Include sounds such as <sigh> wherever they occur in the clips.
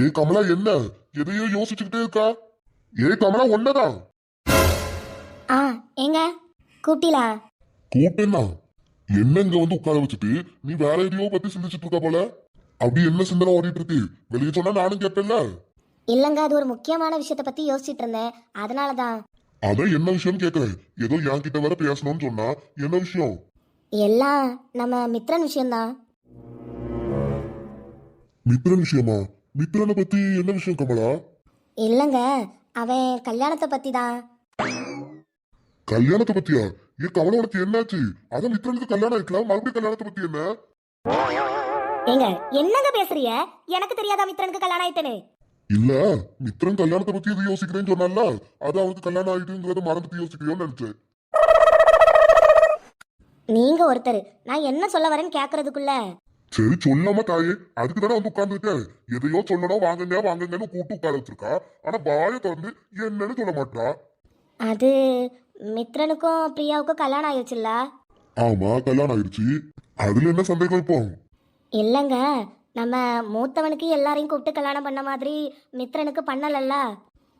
ஏ கமலா என்ன? எதையோ யோசிச்சுக்கிட்டே இருக்கா? ஏ கமலா ஒன்னதான் ஆ ஏங்க? கூப்பிட்டீங்களா கூப்பிட்டேன்னா. என்ன இங்க வந்து உட்கார வச்சுட்டு? நீ வேற எதையோ பத்தி சிந்திச்சிட்டு இருக்க போல. அப்படி என்ன சிந்தனை ஓடிட்டு இருக்கு? வெளியே சொன்னா நானும் கேட்பேன்ல. இல்லைங்க அது ஒரு முக்கியமான விஷயத்தை பற்றி யோசிச்சுட்டு இருந்தேன். அதனால தான் அதான் என்ன விஷயம்னு கேக்குறேன் ஏதோ என் கிட்ட வேற பேசணும்னு சொன்னா என்ன விஷயம்? எல்லாம் நம்ம மித்ரன் விஷயம்தான். மித்ரன் விஷயமா? மித்ரனை பத்தி என்ன விஷயம் கமலா? இல்லைங்க அவன் கல்யாணத்தை பற்றி தான் கல்யாணத்தை பத்தியா? ஏ கமலா உனக்கு என்னாச்சு? அதான் மித்ரனுக்கு கல்யாணம் ஆயிக்கலாம் மறுபடியும் கல்யாணத்தை பத்தி என்ன? ஏங்க என்னங்க பேசுறிய எனக்கு தெரியாதா மித்ரனுக்கு கல்யாணம் ஆயிட்டேன்னு? இல்ல மித்ரன் கல்யாணத்தை பத்தி எது யோசிக்கிறேன்னு சொன்னால அது அவனுக்கு கல்யாணம் ஆயிட்டுங்கிறத மறந்துட்டு யோசிக்கிறியோன்னு நினைச்சேன். நீங்க ஒருத்தர் நான் என்ன சொல்ல வரேன்னு கேக்குறதுக்குள்ள? சரி சொல்லாம தாயே. அதுக்கு தானே வந்து உட்கார்ந்துருக்கேன் எதையோ சொல்லணும் வாங்குங்க வாங்குங்கன்னு கூட்டு உட்கார வச்சிருக்கா. ஆனா வாயை திறந்து என்னன்னு சொல்ல மாட்டா. அது மித்ரனுக்கும் பிரியாவுக்கும் கல்யாணம் ஆயிடுச்சுல்ல ஆமா கல்யாணம் ஆயிடுச்சு அதுல என்ன சந்தேகம் இப்போ? இல்லைங்க நம்ம மூத்தவனுக்கு எல்லாரையும் கூப்பிட்டு கல்யாணம் பண்ண மாதிரி மித்ரனுக்கு பண்ணலல்ல?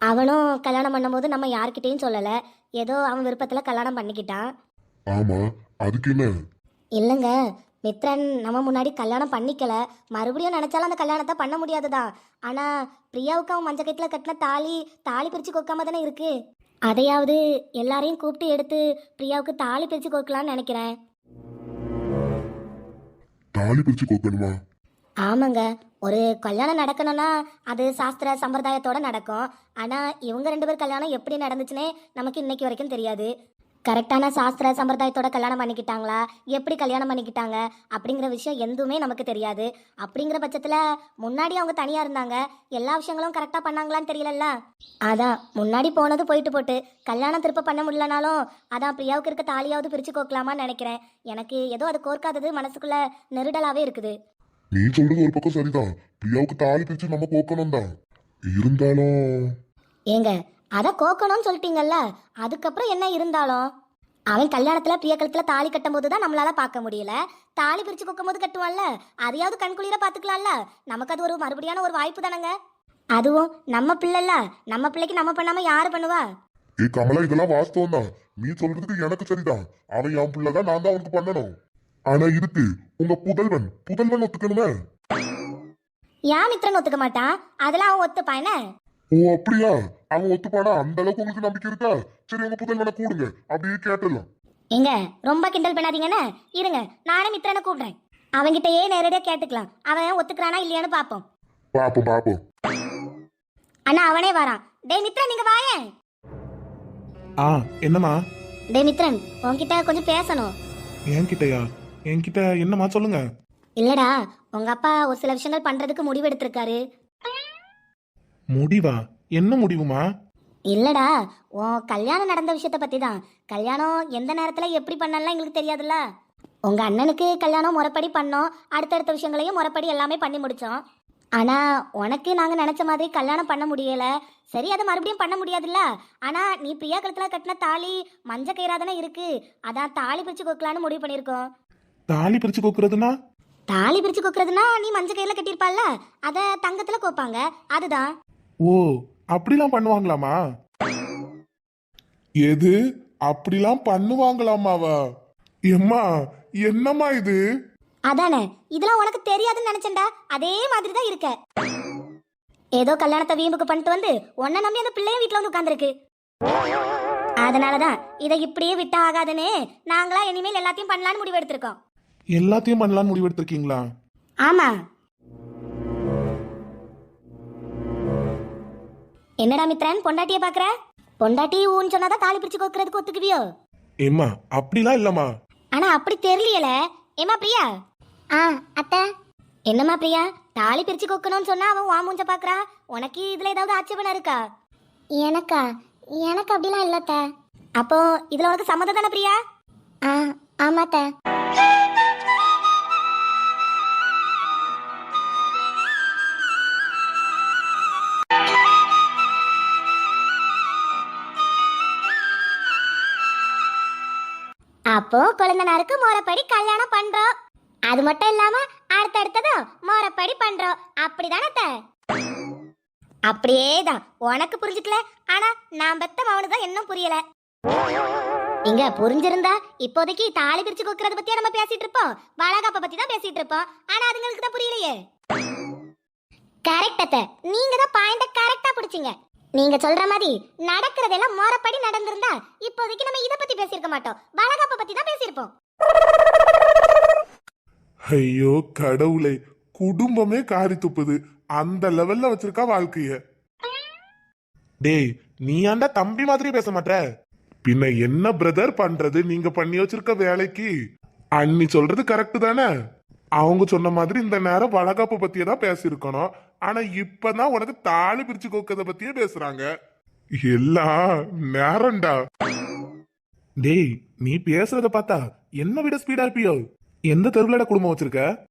அவனும் கல்யாணம் பண்ணும்போது நம்ம யார்கிட்டயும் சொல்லலை. ஏதோ அவன் விருப்பத்தில் கல்யாணம் பண்ணிக்கிட்டான். ஆமா அதுக்கு என்ன? இல்லைங்க மித்ரன் நம்ம முன்னாடி கல்யாணம் பண்ணிக்கல. மறுபடியும் நினைச்சாலும் அந்த கல்யாணத்தை பண்ண முடியாதுதான். ஆனா பிரியாவுக்கு அவன் மஞ்சள் கட்டில கட்டின தாலி தாலி பிரிச்சு கொக்காம தானே இருக்கு? அதையாவது எல்லாரையும் கூப்பிட்டு எடுத்து பிரியாவுக்கு தாலி பிரிச்சு கொடுக்கலாம்னு நினைக்கிறேன். தாலி பிரிச்சு கோக்கணுமா ஆமாங்க. ஒரு கல்யாணம் நடக்கணும்னா அது சாஸ்திர சம்பிரதாயத்தோட நடக்கும். ஆனா இவங்க ரெண்டு பேர் கல்யாணம் எப்படி நடந்துச்சுன்னே நமக்கு இன்னைக்கு வரைக்கும் தெரியாது. கரெக்டான சாஸ்திர சம்பிரதாயத்தோட கல்யாணம் பண்ணிக்கிட்டாங்களா? எப்படி கல்யாணம் பண்ணிக்கிட்டாங்க? அப்படிங்கிற விஷயம் எதுவுமே நமக்கு தெரியாது. அப்படிங்கிற பட்சத்தில் முன்னாடி அவங்க தனியாக இருந்தாங்க. எல்லா விஷயங்களும் கரெக்டாக பண்ணாங்களான்னு தெரியலல்ல? அதான் முன்னாடி போனது போயிட்டு போட்டு கல்யாணம் திருப்ப பண்ண முடியலனாலும் அதான் பிரியாவுக்கு இருக்க தாலியாவது பிரித்து கோக்கலாமான்னு நினைக்கிறேன். எனக்கு ஏதோ அது கோர்க்காதது மனசுக்குள்ள நெருடலாகவே இருக்குது. நீ சொல்றது ஒரு பக்கம் சரிதான். பிரியாவுக்கு தாலி பிரிச்சு நம்ம கோக்கணும் தான் இருந்தாலும் ஏங்க அத கோக்கணும்னு சொல்லிட்டீங்கல்ல அதுக்கப்புறம் என்ன இருந்தாலும்? அவன் கல்யாணத்துல பிரிய கழுத்துல தாலி கட்டும் போது தான் நம்மளால பார்க்க முடியல. தாலி பிரிச்சு கொக்கும் போது கட்டுவான்ல அதையாவது கண்குளிர பாத்துக்கலாம்ல நமக்கு அது ஒரு மறுபடியான ஒரு வாய்ப்பு தானங்க? அதுவும் நம்ம பிள்ளைல நம்ம பிள்ளைக்கு நம்ம பண்ணாம யாரு பண்ணுவா? ஏ கமலா இதெல்லாம் வாஸ்தவம் தான். நீ சொல்றதுக்கு எனக்கு சரிதான். அவன் என் பிள்ளைதான் நான் தான் அவனுக்கு பண்ணணும். ஆனா இதுக்கு உங்க புதல்வன் புதல்வன் ஒத்துக்கணுமே? ஏன் மித்திரன் ஒத்துக்க மாட்டான்? அதெல்லாம் அவன் ஒத்துப்பானே ஓ அப்படியா? அவன் ஒத்துப்பானா? அந்த அளவுக்கு உங்களுக்கு நம்பிக்கை இருக்கா? சரி உங்க புதல்வனை கூடுங்க. அப்படியே கேட்டுடலாம். ஏங்க ரொம்ப கிண்டல் பண்ணாதீங்கன்னு? இருங்க நானே மித்திரனை கூப்பிடுறேன். அவன்கிட்டயே நேரடியாக கேட்டுக்கலாம். அவன் ஒத்துக்கிறானா இல்லையான்னு பார்ப்போம் பாப்போம் பாப்போம். அண்ணா அவனே வரான். டேய் மித்ரன் நீங்க வாயேன். ஆ என்னம்மா? டேய் மித்ரன் உன்கிட்ட கொஞ்சம் பேசணும். என்கிட்டயா? என்கிட்ட என்னம்மா சொல்லுங்க? இல்லடா உங்க அப்பா ஒரு சில விஷயங்கள் பண்றதுக்கு முடிவு எடுத்திருக்காரு முடிவா? என்ன முடிவுமா? இல்லடா உன் கல்யாணம் நடந்த விஷயத்த பத்தி தான் கல்யாணம் எந்த நேரத்துல எப்படி பண்ணலாம் எங்களுக்கு தெரியாதுல்ல? உங்க அண்ணனுக்கு கல்யாணம் முறைப்படி பண்ணோம். அடுத்தடுத்த விஷயங்களையும் முறைப்படி எல்லாமே பண்ணி முடிச்சோம். ஆனா உனக்கு நாங்க நினைச்ச மாதிரி கல்யாணம் பண்ண முடியல. சரி அதை மறுபடியும் பண்ண முடியாதுல்ல? ஆனா நீ பிரியா கழுத்துல கட்டின தாலி மஞ்ச கயிறா தானே இருக்கு. அதான் தாலி பிரிச்சு கொடுக்கலான்னு முடிவு பண்ணியிருக்கோம். தாலி பிரிச்சு கோக்குறதுனா தாலி பிரிச்சு கொக்குறதுனா நீ மஞ்ச கயிறுல கட்டியிருப்பால அத தங்கத்துல கோப்பாங்க. அதுதான். ஓ அப்படிலாம் பண்ணுவாங்களாமா எது? அப்படிலாம் பண்ணுவாங்களாமாவா எம்மா என்னம்மா இது? அதானே இதெல்லாம் உனக்கு தெரியாதுன்னு நினைச்சேன்டா. அதே மாதிரி தான் இருக்க. ஏதோ கல்யாணத்தை வீம்புக்கு பண்ணிட்டு வந்து உன்னை நம்பி அந்த பிள்ளையும் வீட்டுல வந்து உட்காந்துருக்கு அதனாலதான் இதை இப்படியே விட்டா ஆகாதுன்னு நாங்களா இனிமேல் எல்லாத்தையும் பண்ணலான்னு முடிவு எடுத்திருக்கோம் எல்லாத்தையும் பண்ணலாம்னு முடிவெடுத்திருக்கீங்களா? ஆமா. என்னடா மித்ரன் பொண்டாட்டிய பாக்குற? பொண்டாட்டி ஊன்னு சொன்னாதான் தாலி பிரிச்சு கோக்குறதுக்கு ஒத்துக்குவியோ? ஏம்மா அப்படிலாம் இல்லம்மா. ஆனா அப்படி தெரியல ஏமா பிரியா? ஆ அத்தை. என்னம்மா பிரியா? தாலி பிரிச்சு கொக்கணும்னு சொன்னா அவன் வா மூஞ்ச பாக்குறா? உனக்கு இதுல ஏதாவது ஆட்சேபணம் இருக்கா? எனக்கா? எனக்கு அப்படிலாம் இல்ல அத்தை. அப்போ இதுல உனக்கு சம்மதம் தானே பிரியா? ஆ ஆமா அப்போ குழந்தனாருக்கு மோரப்படி கல்யாணம் பண்றோம். அது மட்டும் இல்லாம அடுத்தடுத்ததும் மோரப்படி பண்றோம். அப்படிதானே அப்படியே தான் உனக்கு புரிஞ்சுக்கல. ஆனா நான் பெத்த மவனுக்கு தான் இன்னும் புரியல. இங்க புரிஞ்சிருந்தா இப்போதைக்கு தாலி பிரிச்சு கொடுக்கறத பத்தியா நம்ம பேசிட்டு இருப்போம்? வளகாப்ப பத்தி தான் பேசிட்டு இருப்போம். ஆனா அதுங்களுக்கு தான் புரியலையே. கரெக்ட் அத்த. நீங்க தான் பாயிண்ட கரெக்டா புடிச்சீங்க. நீங்க சொல்ற மாதிரி நடக்கிறதெல்லாம் மோரப்படி நடந்திருந்தா இப்போதைக்கு நம்ம இத பத்தி பேசியிருக்க மாட்டோம். வளகாப்ப பத்தி தான் பேசியிருப்போம். ஐயோ கடவுளே குடும்பமே காரி துப்புது. அந்த லெவல்ல வச்சிருக்கா வாழ்க்கைய. டேய் நீ ஆண்டா தம்பி மாதிரி பேச மாட்ட பின்ன என்ன பிரதர் பண்றது? நீங்க பண்ணி வச்சிருக்க வேலைக்கு. அண்ணி சொல்றது கரெக்ட் தானே? அவங்க சொன்ன மாதிரி இந்த நேரம் வளகாப்பு பத்தியே தான் பேசியிருக்கணும். ஆனா இப்பதான் உனக்கு தாலி பிரிச்சு கோக்கத பத்தியே பேசுறாங்க. எல்லாம் நேரம்டா. டேய் நீ பேசுறத பார்த்தா என்ன விட ஸ்பீடா இருப்பியோ? எந்த தெருவுலட குடும்பம் வச்சிருக்க?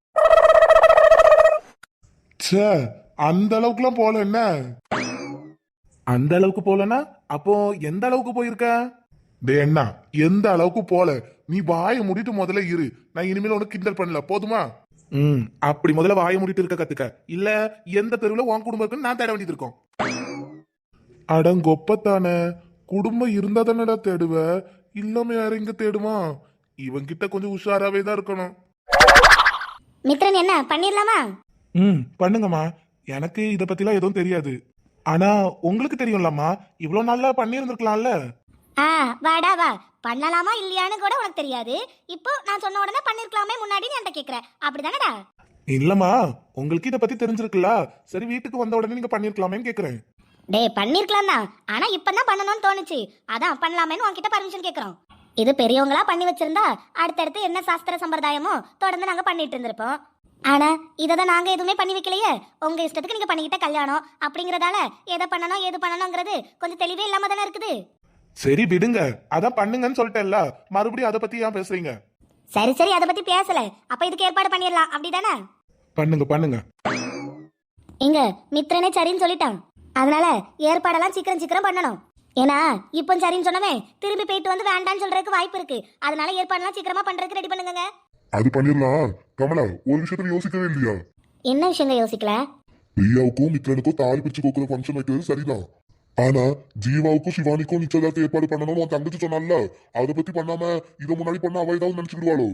ச்சே அந்த அளவுக்குலாம் போல என்ன? அந்த அளவுக்கு போலனா? அப்போ எந்த அளவுக்கு போயிருக்க? டே என்ன எந்த அளவுக்கு போல? நீ வாயை மூடிட்டு முதல்ல இரு. நான் இனிமேல் உனக்கு கிண்டல் பண்ணல. போதுமா? ம். அப்படி முதல்ல வாயை மூடிட்டு இருக்க கத்துக்க. இல்ல எந்த தெருவுல உன் குடும்பம் இருக்குன்னு நான் தேட வேண்டியது இருக்கும். அடங்கொப்பத்தானே குடும்பம் இருந்தா தானடா தேடுவ? இல்லாம யார எங்க தேடுவான் இவன்கிட்ட கொஞ்சம் உஷாராவே தான் இருக்கணும். மித்ரன் என்ன பண்ணிடலாமா? ம் பண்ணுங்கம்மா. எனக்கு இத பத்திலாம் எதுவும் தெரியாது. ஆனா உங்களுக்கு தெரியும்லம்மா. இவ்வளோ நாள்ல பண்ணியிருந்திருக்கலாம்ல? ஆ வாடா வா. பண்ணலாமா இல்லையான்னு கூட உனக்கு தெரியாது. இப்போ நான் சொன்ன உடனே பண்ணிருக்கலாமே முன்னாடி என்கிட்ட கேக்குற. அப்படிதானடா? இல்லம்மா உங்களுக்கு இத பத்தி தெரிஞ்சிருக்குல்ல? சரி வீட்டுக்கு வந்த உடனே நீங்க பண்ணிருக்கலாமேன்னு கேக்குறேன். டேய் பண்ணிருக்கலாம் தான். ஆனா இப்பதான் பண்ணணும்னு தோணுச்சு. அதான் பண்ணலாமேன்னு உன்கிட்ட பர்மிஷன் கேக்குறோம். இது பெரியவங்களா பண்ணி வச்சிருந்தா அடுத்தடுத்து என்ன சாஸ்திர சம்பிரதாயமோ தொடர்ந்து நாங்க பண்ணிட்டு இருந்திருப்போம். ஆனா இததான் நாங்க எதுவுமே பண்ணி வைக்கலையே. உங்க இஷ்டத்துக்கு நீங்க பண்ணிக்கிட்ட கல்யாணம் அப்படிங்கறதால எதை பண்ணணும் ஏது பண்ணணுங்கிறது கொஞ்சம் தெளிவே இல்லாம தானே இருக்குது. சரி விடுங்க. அதான் பண்ணுங்கன்னு சொல்லிட்டேன்ல. மறுபடியும் அதை பத்தி ஏன் பேசுறீங்க? சரி சரி அதை பத்தி பேசல. அப்ப இதுக்கு ஏற்பாடு பண்ணிடலாம். அப்படிதானே? பண்ணுங்க பண்ணுங்க. இங்க மித்ரனே சரின்னு சொல்லிட்டான். அதனால ஏற்பாடெல்லாம் சீக்கிரம் சீக்கிரம் பண்ணணும். ஏன்னா இப்போ சரின்னு சொன்னவே திரும்பி போயிட்டு வந்து வேண்டாம்னு சொல்றதுக்கு வாய்ப்பு இருக்கு. அதனால ஏற்பாடெல்லாம் சீக்கிரமா பண்றதுக்கு ரெடி பண்ணுங்க அது பண்ணிடலாம். கமலா ஒரு விஷயத்துல யோசிக்கவே இல்லையா? என்ன விஷயங்க யோசிக்கல? பிரியாவுக்கும் மித்ரனுக்கும் தாலி பிரிச்சு கோக்குற ஃபங்க்ஷன் வைக்கிறது சரிதான். ஆனா ஜீவாவுக்கும் சிவானிக்கும் நிச்சயதார்த்த ஏற்பாடு பண்ணணும் உன் தங்கச்சி சொன்னால அதை பத்தி பண்ணாம இதை முன்னாடி பண்ண அவ ஏதாவது நினைச்சுக்கிடுவாளோ?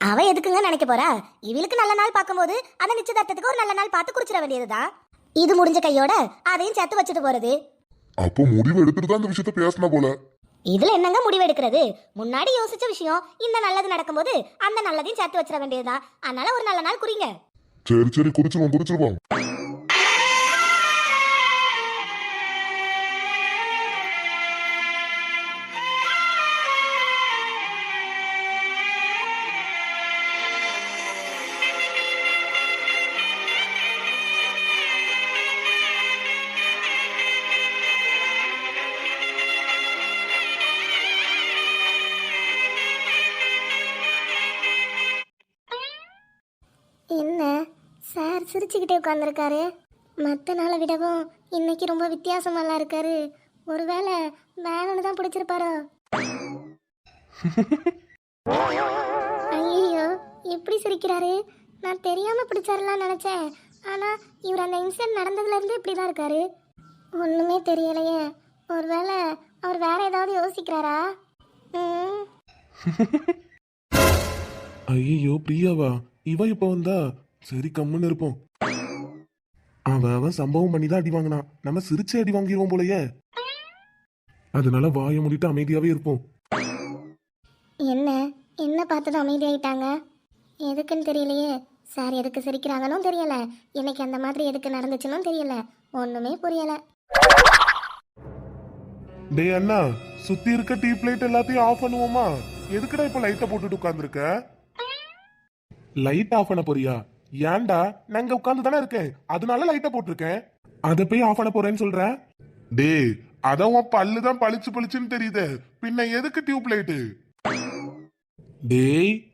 அவ எதுக்குங்க நினைக்க போறா? இவளுக்கு நல்ல நாள் பார்க்கும்போது அந்த நிச்சயதார்த்தத்துக்கு ஒரு நல்ல நாள் பார்த்து குறிச்சிட வேண்டியதுதான் இது முடிஞ்ச கையோட அதையும் சேர்த்து வச்சுட்டு போறது. அப்போ முடிவு எடுத்துட்டு தான் இந்த விஷயத்த பேசினா போல. இதுல என்னங்க முடிவு எடுக்கிறது? முன்னாடி யோசிச்ச விஷயம் இந்த நல்லது நடக்கும்போது அந்த நல்லதையும் சேர்த்து வச்சிட வேண்டியதுதான் அதனால ஒரு நல்ல நாள் குறிங்க சரி சரி குறிச்சிருவோம் குறிச்சிருவோம் சிரிச்சுக்கிட்டே உட்காந்துருக்காரு மற்ற நாளை விடவும் இன்னைக்கு ரொம்ப வித்தியாசமாலாம் இருக்காரு. ஒருவேளை வேணும்னு தான் பிடிச்சிருப்பாரோ? ஐயோ எப்படி சிரிக்கிறாரு? நான் தெரியாம பிடிச்சாருலாம் நினைச்சேன். ஆனா இவர் அந்த இன்சிடென்ட் நடந்ததுல இருந்து இப்படி தான் இருக்காரு. ஒண்ணுமே தெரியலையே. ஒருவேளை அவர் வேற ஏதாவது யோசிக்கிறாரா? ம். ஐயோ பிரியாவா? இவ இப்ப வந்தா சரி கம்முன்னு இருப்போம். அவன் அவன் சம்பவம் பண்ணி தான் அடி வாங்கினான். நம்ம சிரிச்சே அடி வாங்கிடுவோம் போலயே. அதனால வாயை மூடிட்டு அமைதியாவே இருப்போம். என்ன? என்ன பார்த்தது அமைதியாயிட்டாங்க? எதுக்குன்னு தெரியலையே. சார் எதுக்கு சிரிக்கிறாங்கன்னு தெரியல. இன்னைக்கு அந்த மாதிரி எதுக்கு நடந்துச்சுன்னு தெரியல. ஒண்ணுமே புரியல. டேய் அண்ணா சுத்தி இருக்க டீப் லைட் எல்லாத்தையும் ஆஃப் பண்ணுவோமா? எதுக்குடா இப்ப லைட்டை போட்டுட்டு உட்கார்ந்துருக்க? லைட் ஆஃப் பண்ண போறியா? ஏன்டா? நான் இங்க உட்கார்ந்து தானே இருக்கேன். அதனால லைட்டை போட்டிருக்கேன். அதை போய் ஆஃப் பண்ண போறேன்னு சொல்ற? டேய் அதான் உன் பல்லு தான் பளிச்சு பளிச்சுன்னு தெரியுது. பின்ன எதுக்கு டியூப் லைட்டு டேய்.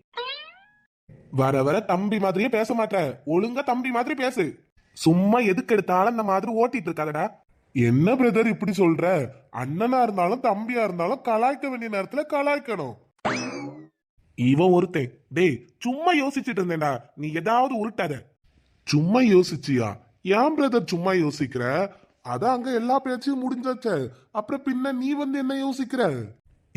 வர வர தம்பி மாதிரியே பேச மாட்டேன் ஒழுங்கா தம்பி மாதிரி பேசு. சும்மா எதுக்கு எடுத்தாலும் அந்த மாதிரி ஓட்டிட்டு இருக்காதடா. என்ன பிரதர் இப்படி சொல்ற? அண்ணனா இருந்தாலும் தம்பியா இருந்தாலும் கலாய்க்க வேண்டிய நேரத்துல கலாய்க்கணும். இவன் ஒருத்தன் டேய் சும்மா யோசிச்சுட்டு இருந்தேன்டா. நீ ஏதாவது உருட்டாத. சும்மா யோசிச்சியா? ஏன் பிரதர் சும்மா யோசிக்கிற? அதான் அங்க எல்லா பேச்சையும் முடிஞ்சாச்ச. அப்புறம் பின்ன நீ வந்து என்ன யோசிக்கிற?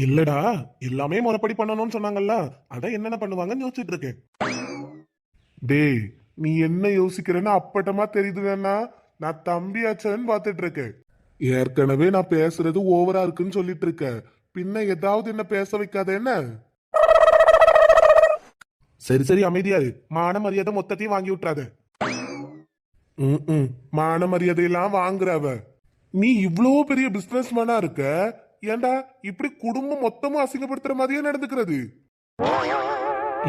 இல்லடா எல்லாமே முறைப்படி பண்ணணும்னு சொன்னாங்கல்ல. அதான் என்னென்ன பண்ணுவாங்கன்னு யோசிச்சுட்டு இருக்கேன். டேய் நீ என்ன யோசிக்கிறேன்னு அப்பட்டமா தெரியுது வேணா. நான் தம்பியாச்சன்னு பார்த்துட்டு இருக்கேன். ஏற்கனவே நான் பேசுறது ஓவரா இருக்குன்னு சொல்லிட்டு இருக்க. பின்ன ஏதாவது என்ன பேச வைக்காத என்ன? சரி சரி அமைதியா மான மரியாதை மொத்தத்தையும் வாங்கி விட்டுறாத. ம் மான மரியாதையெல்லாம் வாங்குறவ. நீ இவ்வளோ பெரிய பிசினஸ் மேனா இருக்க. ஏண்டா இப்படி குடும்பம் மொத்தமும் அசிங்கப்படுத்துற மாதிரியே நடந்துக்கிறது?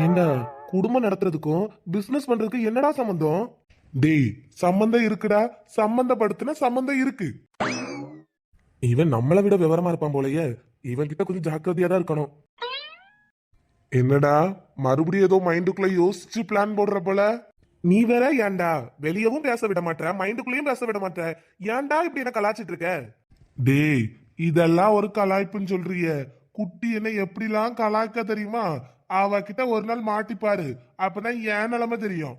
ஏண்டா குடும்பம் நடத்துறதுக்கும் பிசினஸ் பண்றதுக்கு என்னடா சம்பந்தம்? டேய் சம்பந்தம் இருக்குடா. சம்பந்தப்படுத்தின சம்பந்தம் இருக்கு. இவன் நம்மளை விட விவரமா இருப்பான் போலயே. இவன் கிட்ட கொஞ்சம் ஜாக்கிரதையா தான் இருக்கணும். என்னடா மறுபடியும் ஏதோ மைண்டுக்குள்ள யோசிச்சு பிளான் போடுற போல? நீ வேற ஏன்டா? வெளியவும் பேச விட மாட்ட மைண்டுக்குள்ளேயும் பேச விட மாட்ட ஏன்டா இப்படி என்ன கலாச்சிட்டு இருக்க? டேய் இதெல்லாம் ஒரு கலாய்ப்புன்னு சொல்றிய. குட்டி என்ன எப்படிலாம் கலாய்க்க தெரியுமா? அவ கிட்ட ஒரு நாள் மாட்டிப்பாரு. அப்பதான் என் நிலைமை தெரியும்.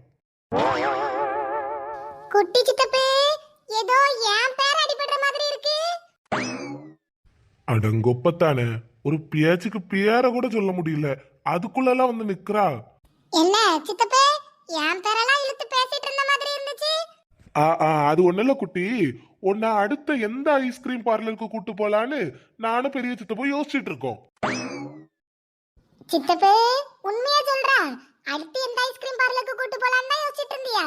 குட்டி சித்தப்பே ஏதோ என் பேர் அடிபடுற மாதிரி இருக்கு. அடங்கொப்பத்தானே. ஒரு பேச்சுக்கு பேரை கூட சொல்ல முடியல. அதுக்குள்ளெல்லாம் வந்து நிக்கிறா. என்ன சித்தப்பே? என் பேரெல்லாம் இழுத்து பேசிட்டு இருந்த மாதிரி இருந்துச்சு. ஆ ஆ அது ஒண்ணு இல்ல குட்டி. உன்னை அடுத்த எந்த ஐஸ்கிரீம் பார்லருக்கு கூட்டு போலான்னு நானும் பெரிய சித்த போய் யோசிச்சுட்டு இருக்கோம். சித்தப்பே உண்மையா சொல்றேன் அடுத்து எந்த ஐஸ்கிரீம் பார்லருக்கு கூட்டு போலான்னு தான் யோசிச்சுட்டு இருந்தியா?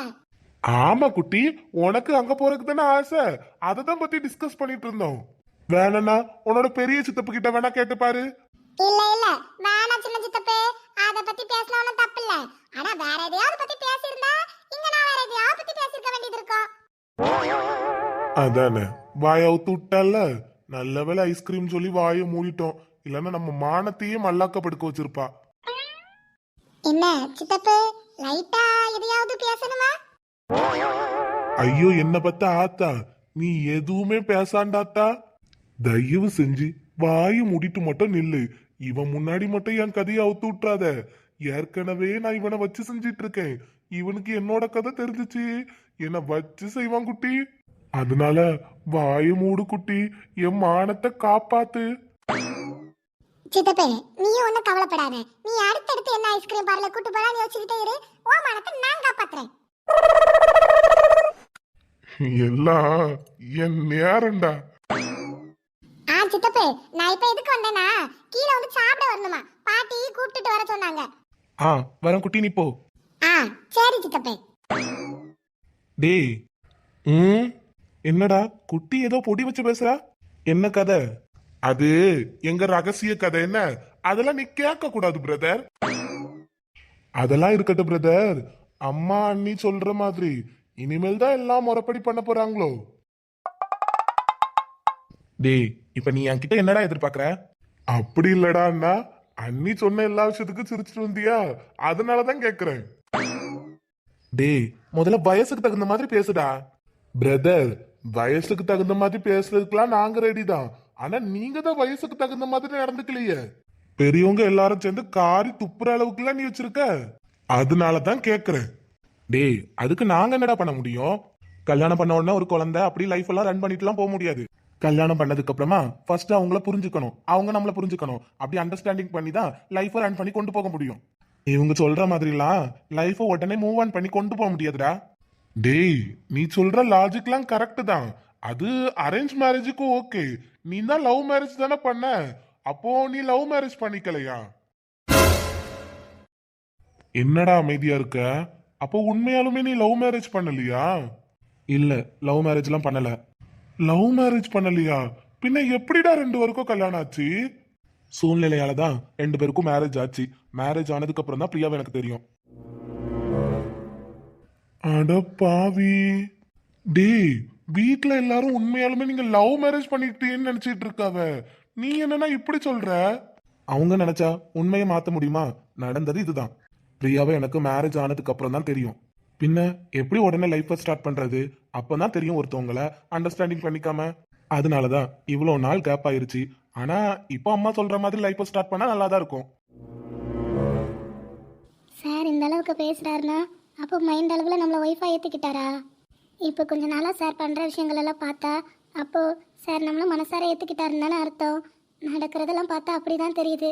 ஆமா குட்டி உனக்கு அங்க போறதுக்கு தானே ஆசை. அதை தான் பத்தி டிஸ்கஸ் பண்ணிட்டு இருந்தோம். வேணா உன்னோட பெரிய சித்தப்பு கிட்ட வேணா கேட்டு பாரு இல்ல இல்ல. வேணாம் சின்ன சித்தப்பே அத பத்தி பேசினா ஒண்ணும் தப்பு இல்ல ஆனா வேற எதையாவது பத்தி பேசியிருந்தா இங்க நான் வேற எதையாவது பத்தி பேசியிருக்க வேண்டியது இருக்கும். அதானே. வாய அவுத்து விட்டால நல்ல வேளை ஐஸ்கிரீம் சொல்லி வாயை மூடிட்டோம். இல்லைன்னா நம்ம மானத்தையே மல்லாக்க படுக்க வச்சிருப்பா. என்ன சித்தப்பே லைட்டா எதையாவது பேசணுமா? ஐயோ என்ன பத்த ஆத்தா நீ எதுவுமே பேசாண்டாத்தா? தயவு செஞ்சு வாயை மூடிட்டு மட்டும் நில்லு. இவன் முன்னாடி மட்டும் என் கதையை அவுத்து விட்டுறாத. ஏற்கனவே நான் இவனை வச்சு செஞ்சிட்டு இருக்கேன் இவனுக்கு என்னோட கதை தெரிஞ்சுச்சு. என்னை வச்சு செய்வான் குட்டி. அதனால வாயை மூடு குட்டி. என் மானத்தை காப்பாத்து. சித்தப்பே நீயும் ஒண்ணும் கவலைப்படாத. நீ அடுத்தடுத்து என்ன ஐஸ்கிரீம் பார்லர் கூட்டு போலான்னு யோசிச்சுக்கிட்டே இரு. ஓ மனத்தை நான் காப்பாத்துறேன். எல்லாம் என் நேரம்டா. நான் இப்ப எதுக்கு வந்தேனா கீழே வந்து சாப்பிட வரணுமா? பாட்டி கூப்பிட்டுட்டு வர சொன்னாங்க. ஆ வரேன் குட்டி நீ போ. ஆ சரி சித்தப்பே. டேய் ம் என்னடா குட்டி ஏதோ பொடி வச்சு பேசுறா? என்ன கதை? அது எங்க ரகசிய கதை என்ன? அதெல்லாம் நீ கேட்க கூடாது பிரதர் அதெல்லாம் இருக்கட்டும் பிரதர் அம்மா அண்ணி சொல்ற மாதிரி இனிமேல் தான் எல்லாம் முறைப்படி பண்ண போறாங்களோ? டேய் இப்ப நீ என்கிட்ட என்னடா எதிர்பார்க்கற? அப்படி இல்லடா அண்ணா. அண்ணி சொன்ன எல்லா விஷயத்துக்கும் சிரிச்சிட்டு வந்தியா? அதனாலதான் கேக்குறேன். டேய் முதல்ல வயசுக்கு தகுந்த மாதிரி பேசுடா. பிரதர் வயசுக்கு தகுந்த மாதிரி பேசுறதுக்கெல்லாம் நாங்க ரெடி தான். ஆனா நீங்க தான் வயசுக்கு தகுந்த மாதிரி நடந்துக்கலையே. பெரியவங்க எல்லாரும் சேர்ந்து காரி துப்புற அளவுக்குலாம் நீ வச்சிருக்க? அதனால தான் கேக்குறேன். டேய் அதுக்கு நாங்க என்னடா பண்ண முடியும்? கல்யாணம் பண்ண உடனே ஒரு குழந்தை அப்படி லைஃப் எல்லாம் ரன் பண்ணிட்டுலாம் போக முடியாது. கல்யாணம் பண்ணதுக்கு அப்புறமா ஃபர்ஸ்ட் அவங்கள புரிஞ்சுக்கணும். அவங்க நம்மள புரிஞ்சுக்கணும். அப்படி அண்டர்ஸ்டாண்டிங் பண்ணி தான் லைஃபை ரன் பண்ணி கொண்டு போக முடியும். இவங்க சொல்ற மாதிரிலாம் லைஃபை உடனே மூவ் ஆன் பண்ணி கொண்டு போக முடியாதுடா. டேய் நீ சொல்ற லாஜிக்லாம் கரெக்ட் தான். அது அரேஞ்ச் மேரேஜுக்கு ஓகே நீ தான் லவ் மேரேஜ் தானே பண்ண? அப்போ நீ லவ் மேரேஜ் பண்ணிக்கலையா? என்னடா அமைதியா இருக்க? அப்போ உண்மையாலுமே நீ லவ் மேரேஜ் பண்ணலையா? இல்ல லவ் மேரேஜ்லாம் பண்ணல. லவ் மேரேஜ் பண்ணலையா? பின்ன எப்படிடா ரெண்டு பேருக்கும் கல்யாணம் ஆச்சு? சூழ்நிலையால தான் ரெண்டு பேருக்கும் மேரேஜ் ஆச்சு. மேரேஜ் ஆனதுக்கு அப்புறம் தான் பிரியாவை எனக்கு தெரியும். அட பாவி. டேய் வீட்ல எல்லாரும் உண்மையாலுமே நீங்க லவ் மேரேஜ் பண்ணிட்டீங்கன்னு நினைச்சிட்டு இருக்காவ. நீ என்னன்னா இப்படி சொல்ற? அவங்க நினைச்சா உண்மையை மாத்த முடியுமா? நடந்தது இதுதான். பிரியாவை எனக்கு மேரேஜ் ஆனதுக்கு அப்புறம் தான் தெரியும். பின்ன எப்படி உடனே லைஃப்பை ஸ்டார்ட் பண்றது? அப்பதான் தெரியும் ஒருத்தவங்கள அண்டர்ஸ்டாண்டிங் பண்ணிக்காம. அதனாலதான் இவ்வளோ நாள் கேப் ஆயிருச்சு. ஆனா இப்போ அம்மா சொல்ற மாதிரி லைஃப்பை ஸ்டார்ட் பண்ணா நல்லா தான் இருக்கும். சார் இந்த அளவுக்கு பேசுறாருனா அப்போ மைண்ட் அளவில் நம்மளை ஒய்ஃபா ஏற்றுக்கிட்டாரா இப்போ கொஞ்ச நாளாக சார் பண்ணுற விஷயங்கள் எல்லாம் பார்த்தா அப்போது சார் நம்மளை மனசார ஏற்றுக்கிட்டாருன்னு தானே அர்த்தம். நடக்கிறதெல்லாம் பார்த்தா அப்படி தான் தெரியுது.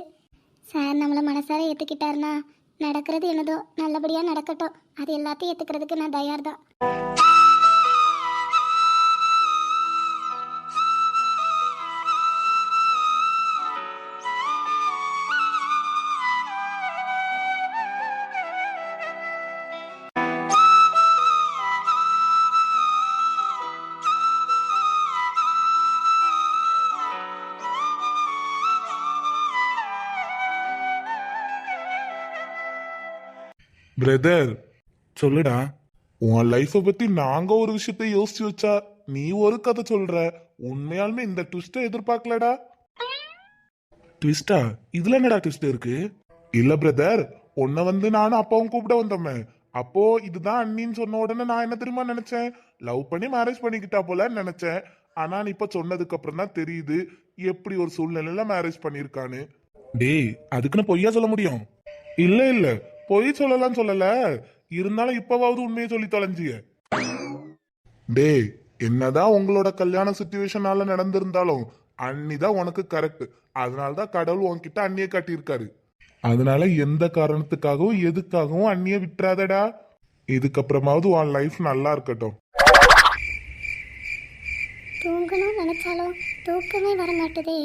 சார் நம்மளை மனசார ஏற்றுக்கிட்டாருன்னா நடக்கிறது என்னதோ நல்லபடியாக நடக்கட்டும். அது எல்லாத்தையும் ஏற்றுக்கிறதுக்கு நான் தயார் தான் பிரதர் சொல்லுடா. உன் லைஃப பத்தி நாங்க ஒரு விஷயத்த யோசிச்சு வச்சா நீ ஒரு கதை சொல்ற. உண்மையாலுமே இந்த ட்விஸ்ட எதிர்பார்க்கலடா. ட்விஸ்டா இதுல என்னடா ட்விஸ்ட் இருக்கு? இல்ல பிரதர் உன்னை வந்து நானும் அப்பாவும் கூப்பிட வந்தோமே. அப்போ இதுதான் அண்ணின்னு சொன்ன உடனே நான் என்ன தெரியுமா நினைச்சேன்? லவ் பண்ணி மேரேஜ் பண்ணிக்கிட்டா போலன்னு நினைச்சேன். ஆனா இப்ப சொன்னதுக்கு அப்புறம் தான் தெரியுது எப்படி ஒரு சூழ்நிலையில மேரேஜ் பண்ணிருக்கான்னு டேய் அதுக்குன்னு பொய்யா சொல்ல முடியும்? இல்ல இல்ல. பொய் சொல்லலாம் சொல்லல. இருந்தாலும் இப்பவாவது உண்மையை சொல்லி தொலைஞ்சிய. டேய் என்னதான் உங்களோட கல்யாண சுச்சுவேஷனால நடந்திருந்தாலும் அண்ணி தான் உனக்கு கரெக்ட் அதனாலதான் கடவுள் உன்கிட்ட அண்ணியை காட்டியிருக்காரு. அதனால எந்த காரணத்துக்காகவும் எதுக்காகவும் அண்ணியை விட்டுறாதடா. இதுக்கப்புறமாவது உன் லைஃப் நல்லா இருக்கட்டும். தூங்கணும்னு நினச்சாலும் தூக்கமே வர மாட்டுதே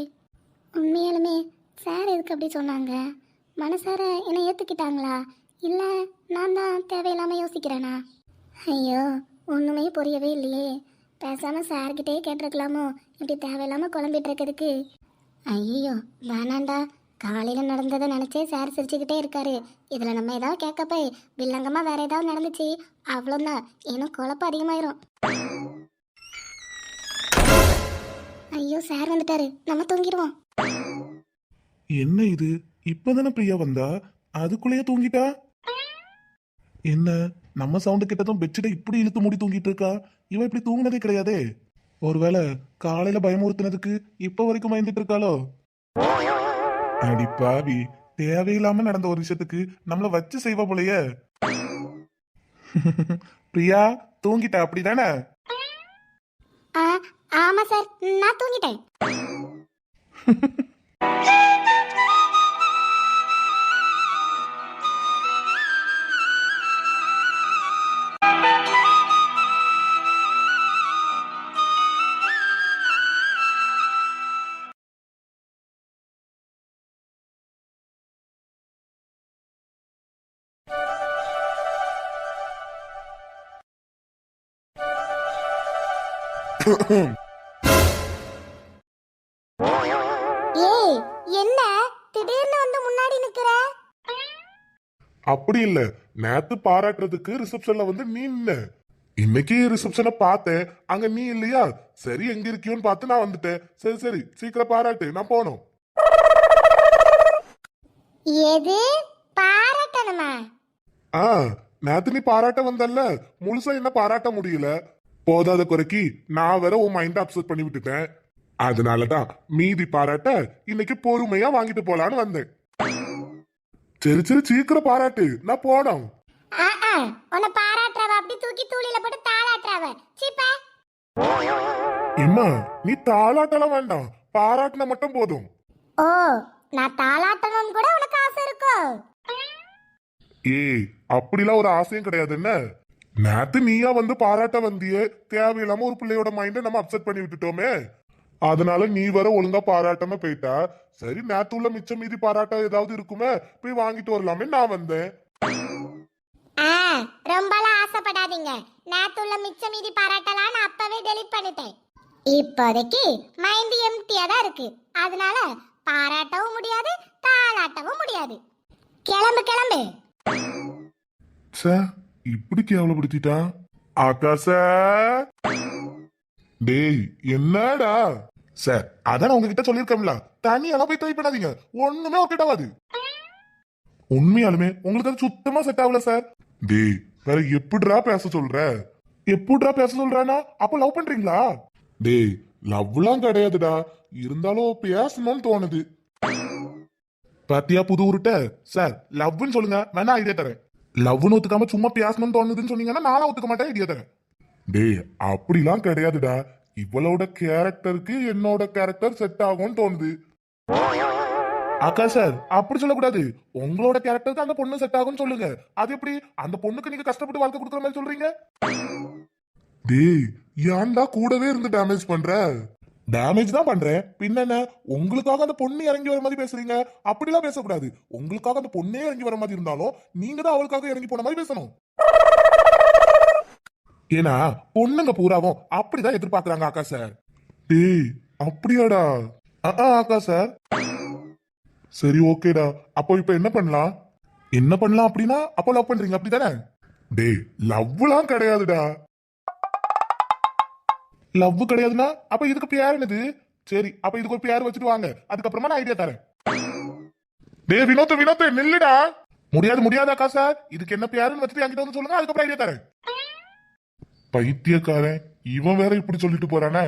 உண்மையாலுமே சார் எதுக்கு அப்படி சொன்னாங்க? மனசார என்னை ஏற்றுக்கிட்டாங்களா இல்லை நான் தான் தேவையில்லாமல் யோசிக்கிறேனா? ஐயோ ஒன்றுமே புரியவே இல்லையே. பேசாமல் சார்கிட்டே கேட்டிருக்கலாமோ? இப்படி தேவையில்லாமல் குழம்பிட்டு இருக்கிறதுக்கு ஐயோ வேணாண்டா. காலையில் நடந்ததை நினச்சே சார் சிரிச்சுக்கிட்டே இருக்காரு. இதில் நம்ம ஏதாவது கேட்கப்போ வில்லங்கமாக வேற ஏதாவது நடந்துச்சு. அவ்வளோதான் இன்னும் குழப்பம் அதிகமாயிரும். ஐயோ சார் வந்துட்டாரு. நம்ம தூங்கிடுவோம். என்ன இது? இப்பதானே பிரியா வந்தா? அதுக்குள்ளேயே தூங்கிட்டா? என்ன நம்ம சவுண்டு கிட்டதும் பெட்ஷீட்டை இப்படி இழுத்து மூடி தூங்கிட்டு இருக்கா? இவ இப்படி தூங்கினதே கிடையாதே. ஒருவேளை காலையில பயமுறுத்தினதுக்கு இப்ப வரைக்கும் பயந்துட்டு இருக்காளோ? அடி பாவி தேவையில்லாம நடந்த ஒரு விஷயத்துக்கு நம்மள வச்சு செய்வா போலயே. <laughs> பிரியா தூங்கிட்ட அப்படிதானே? ஆ ஆமாம் சார் நான் தூங்கிட்டேன். <laughs> ஏய் என்ன? திடீர்னு வந்து முன்னாடி நிக்கிற? அப்படி இல்ல. நேத்து பாராட்டுறதுக்கு ரிசப்ஷன்ல வந்து நீ நின்ன. இன்னைக்கு ரிசப்ஷனை பார்த்தேன். அங்க நீ இல்லையா? சரி எங்க இருக்கியோன்னு பார்த்து நான் வந்துட்டேன். சரி சரி சீக்கிரம் பாராட்டு. நான் போனோம் எது? பாராட்டணுமா? ஆ நேத்து நீ பாராட்ட வந்தல்ல. முழுசா என்ன பாராட்ட முடியல? போதாத குறைக்கு நான் வேற உன் மைண்ட் அப்செட் பண்ணி விட்டுட்டேன். அதனாலதான் மீதி பாராட்ட இன்னைக்கு பொறுமையா வாங்கிட்டு போலான்னு வந்தேன். சரி சரி சீக்கிரம் பாராட்டு. நான் போனோம். உன்னை பாராட்டுறவ அப்படி தூக்கி தூளில போட்டு தாளாட்டுறவ. சீப்பா. இம்மா நீ தாளாட்டலாம் வேண்டாம். பாராட்டின மட்டும் போதும். ஓ நான் தாளாட்டணும் கூட உனக்கு ஆசை இருக்கோ? ஏய் அப்படிலாம் ஒரு ஆசையும் கிடையாது என்ன? நேத்து நீயா வந்து பாராட்ட வந்தியே. தேவையில்லாம ஒரு பிள்ளையோட மைண்ட நம்ம அப்செட் பண்ணி விட்டுட்டோமே. அதனால நீ வர ஒழுங்கா பாராட்டாம போயிட்டா. சரி நேத்து உள்ள மிச்சம் மீதி பாராட்ட ஏதாவது இருக்குமே போய் வாங்கிட்டு வரலாமே நான் வந்தேன். ஆ ரொம்பலாம் ஆசைப்படாதீங்க. நேத்துள்ள மிச்ச மீதி பாராட்டலாம் நான் அப்பவே டெலீட் பண்ணிட்டேன். இப்போதைக்கு மைண்ட் எம்டியா தான் இருக்கு. அதனால பாராட்டவும் முடியாது தாளாட்டவும் முடியாது. கிளம்பு கிளம்பு. சே இப்படி கேவலப்படுத்திட்டா? ஆகாச. டேய் என்னடா? சார் அதான் உங்ககிட்ட சொல்லியிருக்கேன்ல. தனியெல்லாம் போய் ட்ரை பண்ணாதீங்க. ஒண்ணுமே ஒர்க் ஆகாது. உண்மையாலுமே உங்களுக்கு அது சுத்தமா செட் ஆகல சார். டேய் வேற எப்படிடா பேச சொல்ற? எப்படிடா பேச சொல்றானா அப்ப லவ் பண்றீங்களா? டேய் லவ்லாம் கிடையாதுடா. இருந்தாலும் பேசணும்னு தோணுது. பாத்தியா புது உருட்ட சார் லவ்னு சொல்லுங்க. வேணா ஐடியா தரேன். லவ்னு ஒத்துக்காம சும்மா பேசணும்னு தோணுதுன்னு சொன்னீங்கன்னா நானும் ஒத்துக்க மாட்டேன் ஐடியா தரேன் டேய் அப்படிலாம் கிடையாதுடா. இவளோட கேரக்டருக்கு என்னோட கேரக்டர் செட் ஆகும்னு தோணுது. அக்கா சார் அப்படி சொல்லக்கூடாது. உங்களோட கேரக்டருக்கு அந்த பொண்ணு செட் ஆகும்னு சொல்லுங்க. அது எப்படி? அந்த பொண்ணுக்கு நீங்க கஷ்டப்பட்டு வாழ்க்கை கொடுக்குற மாதிரி சொல்றீங்க? டேய் ஏன்டா கூடவே இருந்து டேமேஜ் பண்ற? டேமேஜ் தான் பண்றேன். பின்ன உங்களுக்காக அந்த பொண்ணு இறங்கி வர மாதிரி பேசுறீங்க. அப்படிலாம் பேசக்கூடாது. உங்களுக்காக அந்த பொண்ணே இறங்கி வர மாதிரி இருந்தாலும் நீங்க தான் அவளுக்காக இறங்கி போன மாதிரி பேசணும். ஏன்னா பொண்ணுங்க பூராவும் அப்படிதான் எதிர்பார்க்கறாங்க அக்கா சார் டேய் அப்படியாடா? ஆ ஆக்கா சார் சரி ஓகேடா. அப்போ இப்போ என்ன பண்ணலாம்? என்ன பண்ணலாம் அப்படின்னா அப்போ லவ் பண்றீங்க அப்படிதானே? டேய் லவ்லாம் கிடையாதுடா. லவ் கிடையாதுன்னா அப்ப இதுக்கு பேர் என்னது? சரி அப்ப இதுக்கு ஒரு பேர் வச்சுட்டு வாங்க. அதுக்கப்புறமா நான் ஐடியா தரேன். டே வினோத் வினோத் நில்லுடா. முடியாது முடியாது அக்கா சார் இதுக்கு என்ன பேருன்னு வச்சுட்டு என்கிட்ட வந்து சொல்லுங்க அதுக்கப்புறம் ஐடியா தரேன். பைத்தியக்காரன் இவன் வேற இப்படி சொல்லிட்டு போறானே.